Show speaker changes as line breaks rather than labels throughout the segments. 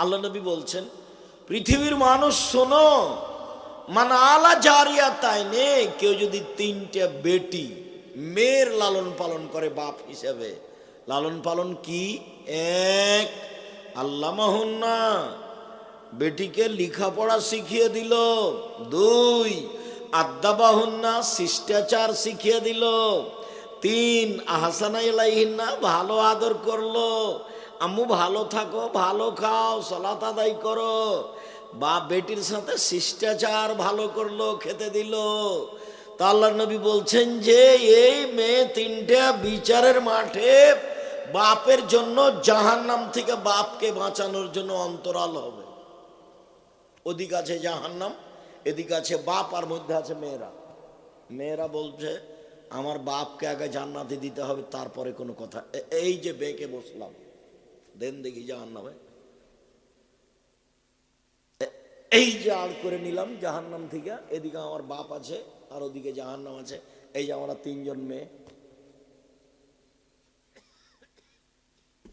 আল্লাহ নবী বলছেন, পৃথিবীর মানুষ শোনো মানে আলা জারিয়া তাই নে কেউ যদি তিনটে বেটি মেয়ের লালন পালন করে বাপ হিসেবে, লালন পালন কি? এক আল্লাহ মাহুন্না বেটিকে লেখাপড়া শিখিয়ে দিল, দুই আদ্যাবাহুন্না শিষ্টাচার শিখিয়ে দিল, তিন আহসানা ভালো আদর করল আম্মু ভালো থাকো, ভালো খাও, সলাত আদায় করো। বা বেটির সাথে শিষ্টাচার ভালো করল, খেতে দিল। তা আল্লাহ নবী বলছেন যে, এই মেয়ে তিনটা বিচারের মাঠে বাপের জন্য জাহান্নাম থেকে বাপকে বাঁচানোর জন্য অন্তরাল হবে। ওদিক আছে জাহান্নাম, এদিক আছে বাপ, আর মধ্যে আছে মেয়েরা। মেয়েরা বলছে, আমার বাপকে আগে জান্নাতে দিতে হবে, তারপরে কোনো কথা। এই যে বেঁকে বসলাম। দেন দেখি জাহান্নামে। এ- এই যে আর করে নিলাম জাহান্নাম থেকে, এদিকে আমার বাপ আছে, আর ওদিকে জাহান্নাম আছে। এই যে আমরা তিনজন মেয়ে।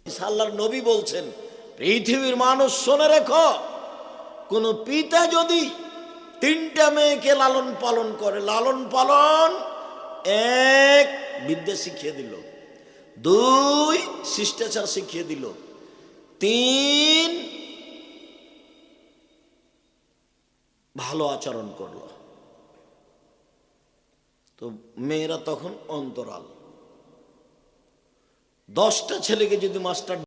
সাল্লার নবী বলছেন, পৃথিবীর মানুষ শোনে রেখো, কোন পিতা যদি তিনটা মেয়েকে লালন পালন করে, লালন পালন এক বিদ্যা শিখিয়ে দিল, দুই শিষ্টাচার শিখিয়ে দিল তিন। ভালো আচরণ করল। তো মেয়েরা তখন অন্তরাল। দশটা ছেলেকে যদি মাস্টার